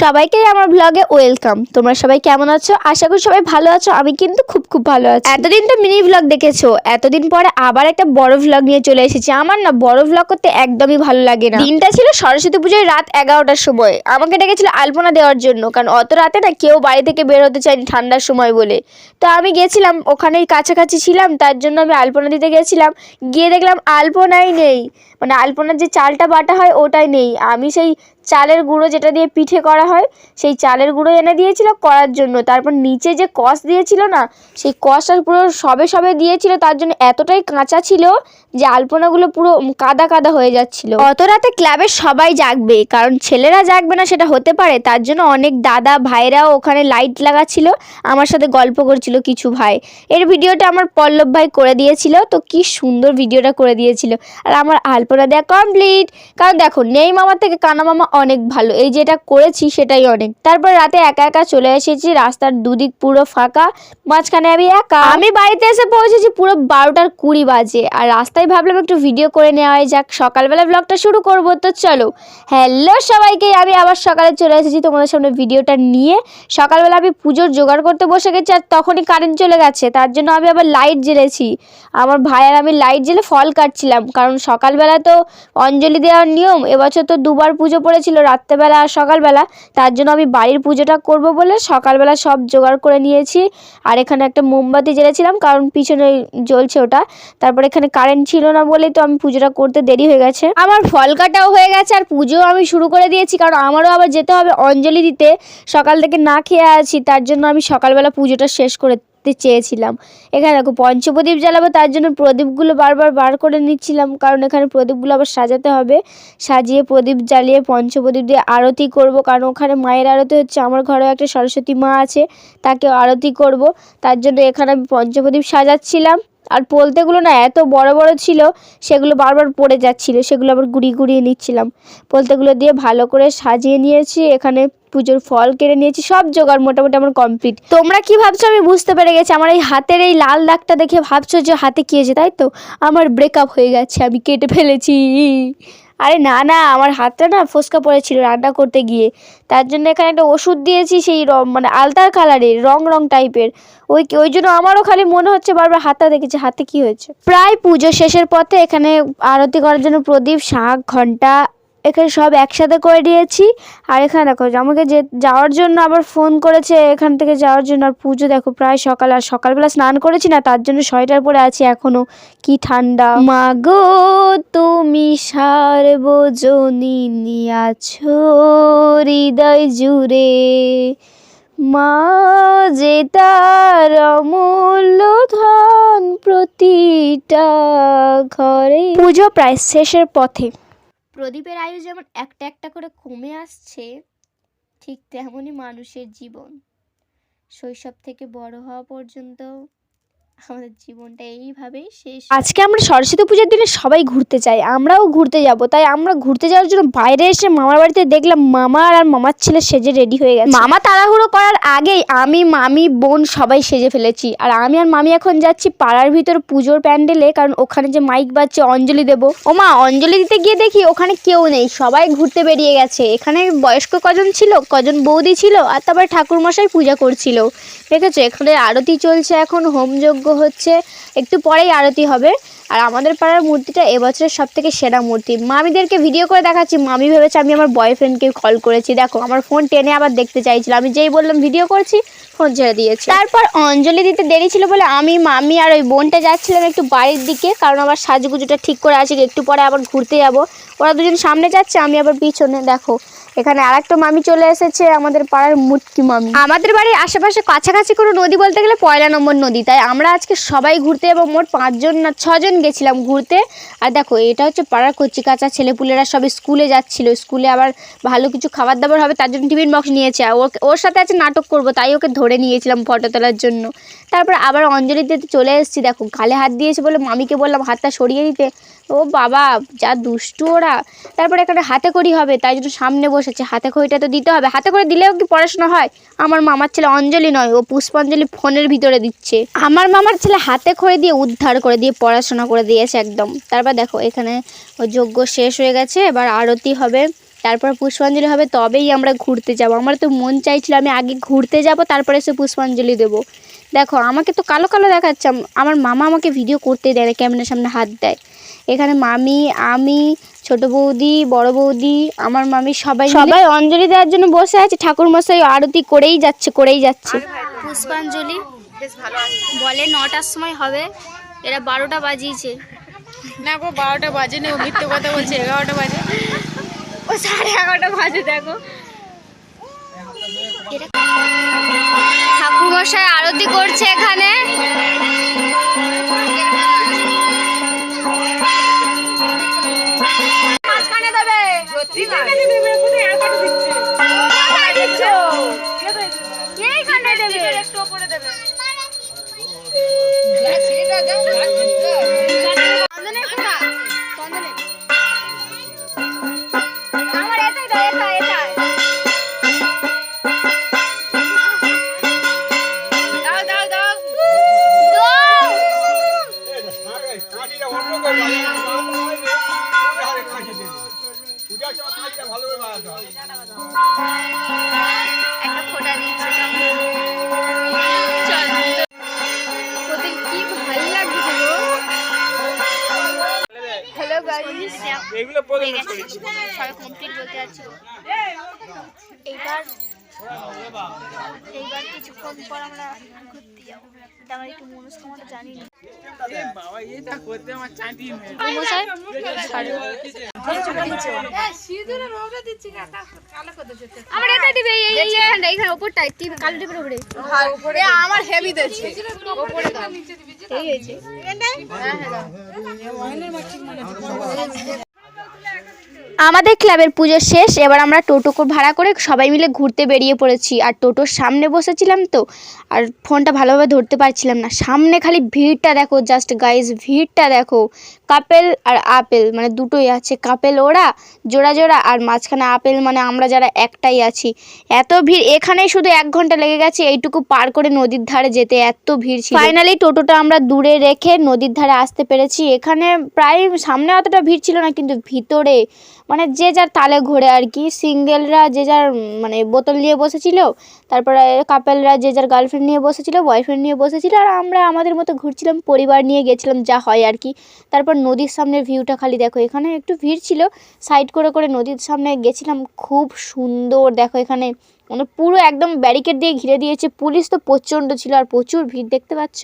সবাইকে আমার ব্লগে ওয়েলকাম তোমরা সবাই কেমন আছো? আশা করি সবাই ভালো আছো। আমি কিন্তু খুব খুব ভালো আছি। এতদিন তো মিনি ব্লগ দেখেছ। এতদিন পরে আবার একটা বড় ব্লগ নিয়ে চলে এসেছি। আমার না বড় ব্লগ করতে একদমই ভালো লাগে না। দিনটা ছিল সরস্বতী পুজোর রাত এগারোটার সময়। আমাকে ডেকেছিল আলপনা দেওয়ার জন্য। কারণ অত রাতে না কেউ বাড়ি থেকে বের হতে চায়নি ঠান্ডার সময় বলে। তো আমি গেছিলাম, ওখানেই কাছাকাছি ছিলাম। তার জন্য আমি আলপনা দিতে গেছিলাম। গিয়ে দেখলাম আলপনাই নেই। মানে আলপনার যে চালটা বাটা হয় ওটাই নেই। আমি সেই চালের গুঁড়ো যেটা দিয়ে পিঠে করা হয়, সেই চালের গুঁড়ো এনে দিয়েছিল করার জন্য। তারপর নিচে যে কষ দিয়েছিল না, সেই কষটা পুরো সবে সবে দিয়েছিল, তার জন্য এতটাই কাঁচা ছিল যে আলপনাগুলো পুরো কাদা কাদা হয়ে যাচ্ছিল। অত রাতে ক্লাবের সবাই জাগবে, কারণ ছেলেরা জাগবে না সেটা হতে পারে। তার জন্য অনেক দাদা ভাইরাও ওখানে লাইট লাগাচ্ছিল, আমার সাথে গল্প করছিল কিছু ভাই। এর ভিডিওটা আমার পল্লব ভাই করে দিয়েছিল, তো কি সুন্দর ভিডিওটা করে দিয়েছিল। আর আমার আলপনা দেওয়া কমপ্লিট কারণ দেখো, নেই মামার থেকে কানা মামা অনেক ভালো। এই যেটা করেছি সেটাই অনেক। তারপর রাতে একা একা চলে এসেছি, রাস্তার দুদিক পুরো ফাঁকা। মাঝখানে আমি একা। আমি বাড়িতে এসে পৌঁছেছি পুরো বারোটার কুড়ি বাজে। আর রাস্তায় ভাবলাম একটু ভিডিও করে নেওয়াই যাক। সকালবেলা ব্লগটা শুরু করব। তো চলো হ্যালো সবাইকে। আমি আবার সকালে চলে এসেছি তোমাদের সামনে ভিডিওটা নিয়ে। সকালবেলা আমি পুজোর জোগাড় করতে বসে গেছি আর তখনই কারেন্ট চলে গেছে। তার জন্য আমি আবার লাইট জ্বেলেছি। আমার ভাই আর আমি লাইট জ্বেলে ফল কাটছিলাম। কারণ সকালবেলা তো অঞ্জলি দেওয়ার নিয়ম, এবছর তো দুবার পুজো পড়েছিল, রাত্রেবেলা আর সকালবেলা। তার জন্য আমি বাড়ির পুজোটা করব বলে সকালবেলা সব জোগাড় করে নিয়েছি। আর এখানে একটা মোমবাতি জ্বেলেছিলাম, কারণ পিছনে জ্বলছে ওটা। তারপর এখানে কারেন্ট ছিল না বলেই তো আমি পুজোটা করতে দেরি হয়ে গেছে। আমার ফল কাটাও হয়ে গেছে, আর পুজো আমি শুরু করে দিয়েছি, কারণ আমারও আবার যেতে হবে অঞ্জলি দিতে। সকাল থেকে না খেয়ে আছি, তার জন্য আমি সকালবেলা পুজোটা শেষ করে দিতে চেয়েছিলাম। এখানে দেখো, পঞ্চপ্রদীপ জ্বালাবো, তার জন্য প্রদীপগুলো বারবার বার করে নিচ্ছিলাম, কারণ এখানে প্রদীপগুলো আবার সাজাতে হবে। সাজিয়ে প্রদীপ জ্বালিয়ে পঞ্চপ্রদীপ দিয়ে আরতি করব, কারণ ওখানে মায়ের আরতি হচ্ছে, আমার ঘরেও একটা সরস্বতী মা আছে তাকে আরতি করব। তার জন্য এখানে আমি পঞ্চপ্রদীপ সাজাচ্ছিলাম। আর পোলতেগুলো না এত বড় বড় ছিল, সেগুলো বারবার পড়ে যাচ্ছিল, সেগুলো আবার গুড়ি গুড়িয়ে নিচ্ছিলাম। পোলতেগুলো দিয়ে ভালো করে সাজিয়ে নিয়েছি, এখানে পুজোর ফল কেড়ে নিয়েছি, সব জোগাড় মোটামুটি আমার কমপ্লিট তোমরা কি ভাবছ আমি বুঝতে পেরে গেছি, আমার এই হাতের এই লাল দাগটা দেখে ভাবছ যে হাতে কি হয়েছে, তাই তো? আমার ব্রেকআপ হয়ে গেছে, আমি কেটে ফেলেছি। আরে না না, আমার হাতটা না ফোসকা পড়েছিল রান্না করতে গিয়ে। তার জন্য এখানে একটা ওষুধ দিয়েছি সেই রং মানে আলতার কালারের, রং রং টাইপের। ওই ওই জন্য আমারও খালি মনে হচ্ছে বারবার হাতটা দেখেছি, হাতে কি হয়েছে? প্রায় পুজো শেষের পথে এখানে আরতি করার জন্য প্রদীপ, শাঁখ ঘণ্টা এখানে সব একসাথে করে দিয়েছি। আর এখানে দেখো আমাকে যে যাওয়ার জন্য আবার ফোন করেছে এখান থেকে যাওয়ার জন্য আর পুজো দেখো প্রায় সকাল আর সকালবেলা স্নান করেছি না তার জন্য সোয়েটার পরে আছি এখনও। কি ঠান্ডা। মাগো তুমি সার্বজনীনী আছো হৃদয় জুড়ে। মা যে তার অমূল্য ধন প্রতিটা ঘরে। পুজো প্রায় শেষের পথে। প্রদীপের আয়ু যেমন একটা একটা করে কমে আসছে, ঠিক তেমনই মানুষের জীবন। শৈশব থেকে বড় হওয়া পর্যন্ত আমাদের জীবনটা এইভাবেই শেষ আজকে আমরা সরস্বতী পুজোর দিনে সবাই ঘুরতে চাই আমরাও ঘুরতে যাব। তাই আমরা ঘুরতে যাওয়ার জন্য বাইরে এসে মামার বাড়িতে দেখলাম মামা আর মামার ছেলে সেজে রেডি হয়ে গেছে। মামা তাড়াহুড়ো করার আগেই আমি মামি বোন সবাই সেজে ফেলেছি। আর আমি আর মামি এখন যাচ্ছি পাড়ার ভিতর পুজোর প্যান্ডেলে কারণ ওখানে যে মাইক বাজছে অঞ্জলি দেবো। ও মা অঞ্জলি দিতে গিয়ে দেখি ওখানে কেউ নেই সবাই ঘুরতে বেরিয়ে গেছে। এখানে বয়স্ক কজন ছিল কজন বৌদি ছিল আর তারপরে ঠাকুরমশাই পূজা করছিল। দেখেছ এখানে আরতি চলছে এখন হোমযজ্ঞ হচ্ছে, একটু পরেই আরতি হবে। আর আমাদের পাড়ার মূর্তিটা এবছরের সব থেকে সেরা মূর্তি। মামিদেরকে ভিডিও করে দেখাচ্ছি। মামি ভেবেছে আমি আমার বয়ফ্রেন্ডকে কল করেছি। দেখো, আমার ফোন টেনে আবার দেখতে চাইছিল। আমি যেই বললাম ভিডিও করছি ফোন ছেড়ে দিয়েছি। তারপর অঞ্জলি দিতে দেরি ছিল বলে আমি, মামি আর ওই বোনটা যাচ্ছিলাম একটু বাড়ির দিকে। কারণ আমার সাজুগুজুটা ঠিক করে আছে একটু পরে আবার ঘুরতে যাব। ওরা দুজন সামনে যাচ্ছে, আমি আবার পিছনে। দেখো এখানে আরেকটা মামি চলে এসেছে, আমাদের পাড়ার মুটকি মামি। আমাদের বাড়ির আশেপাশে কাছাকাছি কোনো নদী বলতে গেলে পয়লা নম্বর নদী। তাই আমরা আজকে সবাই ঘুরতে এবং মোট পাঁচজন না ছজন গেছিলাম ঘুরতে। আর দেখো, এটা হচ্ছে পাড়ার কচি কাঁচা ছেলেপুলেরা সব স্কুলে যাচ্ছিল। স্কুলে আবার ভালো কিছু খাবার দাবার হবে, তার জন্য টিফিন বক্স নিয়েছে। আর ওর সাথে আছে নাটক করব, তাই ওকে ধরে নিয়েছিলাম ফটো তোলার জন্য। তারপর আবার অঞ্জলিতে চলে এসেছি, দেখো গালে হাত দিয়েছে বলে মামিকে বললাম হাতটা সরিয়ে দিতে। ও বাবা, যা দুষ্টু ওরা। তারপরে এখানে হাতে করি হবে, তাই জন্য সামনে বসেছে। হাতে খড়িটা তো দিতে হবে। হাতে করে দিলেও কি পড়াশোনা হয়? আমার মামার ছেলে অঞ্জলি নয়, ও পুষ্পাঞ্জলি ফোনের ভিতরে দিচ্ছে। আমার মামার ছেলে হাতে খড়ি দিয়ে উদ্ধার করে দিয়ে পড়াশোনা করে দিয়েছে একদম। তারপর দেখো, এখানে ও যজ্ঞ শেষ হয়ে গেছে, এবার আরতি হবে। তারপর পুষ্পাঞ্জলি হবে, তবেই আমরা ঘুরতে যাব। আমার তো মন চাইছিল আমি আগে ঘুরতে যাব, তারপরে এসে পুষ্পাঞ্জলি দেবো। দেখো আমাকে তো কালো কালো দেখাচ্ছে। আমার মামা আমাকে ভিডিও করতে দেয় না ক্যামেরার সামনে হাত দেয়। এখানে মামি আমি ছোট বৌদি বড় বৌদি আমার মামি সবাই সবাই অঞ্জলি দেওয়ার জন্য বসে আছে ঠাকুর মশাই আরতি করেই যাচ্ছে করেই যাচ্ছে। পুষ্পাঞ্জলি বলে নটার সময় হবে এরা বারোটা বাজিয়েছে। না গো বারোটা বাজে নেই ও মিথ্যে কথা বলছে এগারোটা বাজে। ও সাড়ে এগারোটা বাজে দেখো। ঠাকুর মশাই আরতি করছে একটা ফোঁটা দিচ্ছে ওদের কি ভালো লাগছে গো হ্যালো গাইস এগুলো সবাই কমপ্লিট বলতে যাচ্ছি এইবার এইবার কিছুক্ষণ পর আমরা ঘুরতে যাব। আমার একটু মনস্কামনা জানি না। বাবা এটা করতে আমার চাঁদি মশাই আমার এটা দিবে এই এই এইখানটা এইখানে ওপরটায় টিপ কালো টিপের উপরে। আমার হেভি দিচ্ছে এই হয়েছে। আমাদের ক্লাবের পুজো শেষ, এবার আমরা টোটো ভাড়া করে সবাই মিলে ঘুরতে বেরিয়ে পড়েছি। আর টোটোর সামনে বসেছিলাম তো, আর ফোনটা ভালোভাবে ধরতে পারছিলাম না। সামনে খালি ভিড়টা দেখো জাস্ট গাইজ ভিড়টা দেখো। কাপেল আর আপেল মানে দুটোই আছে। কাপেল ওরা, জোড়া জোড়া, আর মাঝখানে আপেল মানে আমরা যারা একটাই আছি। এত ভিড়, এখানেই শুধু এক ঘণ্টা লেগে গেছে, এইটুকু পার করে নদীর ধারে যেতে, এত ভিড় ছিল। ফাইনালি টোটোটা আমরা দূরে রেখে নদীর ধারে আসতে পেরেছি। এখানে প্রায় সামনে অতটা ভিড় ছিল না, কিন্তু ভিতরে মানে যে যার তালে ঘোরে আর কি। সিঙ্গেলরা যে যার মানে বোতল নিয়ে বসেছিল, তারপরে কাপেলরা যে যার গার্লফ্রেন্ড নিয়ে বসেছিল বয়ফ্রেন্ড নিয়ে বসেছিল, আর আমরা আমাদের মতো ঘুরছিলাম, পরিবার নিয়ে গেছিলাম, যা হয় আর কি। তারপর নদীর সামনের ভিউটা খালি দেখো, এখানে একটু ভিড় ছিল সাইড করে করে নদীর সামনে গেছিলাম, খুব সুন্দর। দেখো এখানে মানে পুরো একদম ব্যারিকেড দিয়ে ঘিরে দিয়েছে। পুলিশ তো প্রচণ্ড ছিল আর প্রচুর ভিড়, দেখতে পাচ্ছ?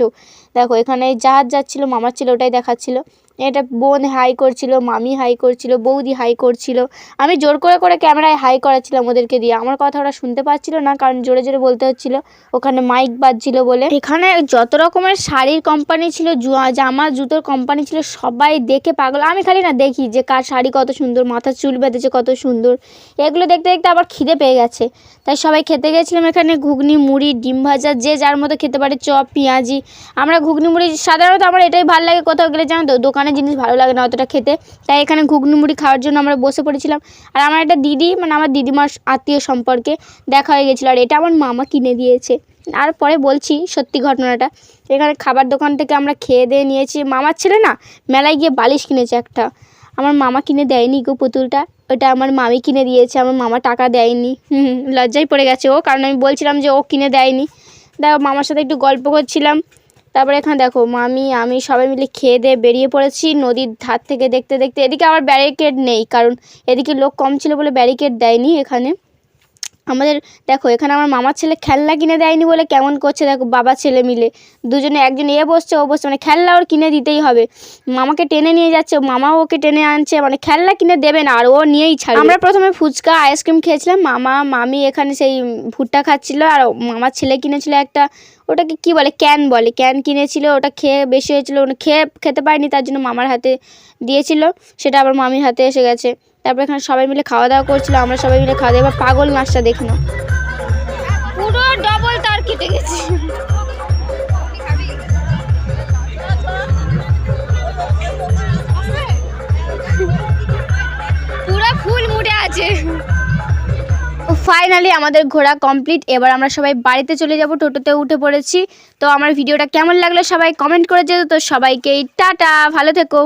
দেখো, এখানে জাহাজ যাচ্ছিল, মামার ছিল ওটাই দেখাচ্ছিল। এটা বোন হাই করছিল, মামি হাই করছিল, বৌদি হাই করছিল। আমি জোর করে করে ক্যামেরায় হাই করাচ্ছিলাম ওদেরকে দিয়ে। আমার কথা ওরা শুনতে পাচ্ছিল না, কারণ জোরে জোরে বলতে হচ্ছিল। ওখানে মাইক বাজছিল বলে। এখানে যত রকমের শাড়ির কোম্পানি ছিল জামা, জুতোর কোম্পানি ছিল, সবাই দেখে পাগল। আমি খালি না দেখি যে কার শাড়ি কত সুন্দর, মাথার চুল বেঁধেছে কত সুন্দর। এগুলো দেখতে দেখতে আবার খিদে পেয়ে গেছে। তাই সবাই খেতে গেছিলাম এখানে ঘুগনি, মুড়ি, ডিম ভাজা, যে যার মতো খেতে পারে, চপ, পেঁয়াজি। আমরা ঘুগনি, মুড়ি সাধারণত আমার এটাই ভালো লাগে কোথাও গেলে, জানো তো দোকানের জিনিস ভালো লাগে না অতটা খেতে। তাই এখানে ঘুগনি, মুড়ি খাওয়ার জন্য আমরা বসে পড়েছিলাম। আর আমার একটা দিদি মানে আমার দিদিমার আত্মীয় সম্পর্কে দেখা হয়ে গেছিল, আর এটা আমার মামা কিনে দিয়েছে। আর পরে বলছি সত্যি ঘটনাটা, এখানে খাবার দোকান থেকে আমরা খেয়ে দিয়ে নিয়েছি। মামার ছেলে না, মেলায় গিয়ে বালিশ কিনেছে একটা। আমার মামা কিনে দেয়নি গো পুতুলটা। ওটা আমার মামি কিনে দিয়েছে, আমার মামা টাকা দেয়নি। হুম লজ্জায় পড়ে গেছে ও, কারণ আমি বলছিলাম যে ও কিনে দেয়নি। দেখো, মামার সাথে একটু গল্প করছিলাম। তারপরে এখানে দেখো, মামি, আমি সবাই মিলে খেয়ে দিয়ে বেরিয়ে পড়েছি নদীর ধার থেকে দেখতে দেখতে। এদিকে আবার ব্যারিকেড নেই, কারণ এদিকে লোক কম ছিল বলে ব্যারিকেড দেয়নি এখানে। আমাদের, দেখো, এখানে আমার মামার ছেলে খেলনা কিনে দেয়নি বলে কেমন করছে, দেখো, বাবা ছেলে মিলে। দুজনে একজন এ বসছে, ও বসছে মানে খেলনা ওর কিনে দিতেই হবে। মামাকে টেনে নিয়ে যাচ্ছে, মামাও ওকে টেনে আনছে মানে খেলনা কিনে দেবে না, আর ও নিয়েই ছাড়বে। আমরা প্রথমে ফুচকা, আইসক্রিম খেয়েছিলাম, মামা, মামি এখানে সেই ভুট্টা খাচ্ছিল, আর মামার ছেলে কিনেছিল একটা, ওটাকে কি বলে, ক্যান বলে। ক্যান কিনেছিল, ওটা খেয়ে বেশি হয়েছিল খেয়ে, খেতে পারেনি, তার জন্য মামার হাতে দিয়েছিল, সেটা আবার মামির হাতে এসে গেছে। তারপর এখানে সবাই মিলে খাওয়া দাওয়া করছিল, আমরা সবাই মিলে খাওয়া দাওয়া পাগল নাচটা দেখে নাও পুরো ডবল তার কেটে গেছে। পুরো ফুল মুড়ে আছে। ফাইনালি আমাদের ঘোরা কমপ্লিট এবার আমরা সবাই বাড়িতে চলে যাব, টোটোতে উঠে পড়েছি। তো আমার ভিডিওটা কেমন লাগল সবাই কমেন্ট করে যেত তো সবাইকেই টাটা, ভালো থেকো।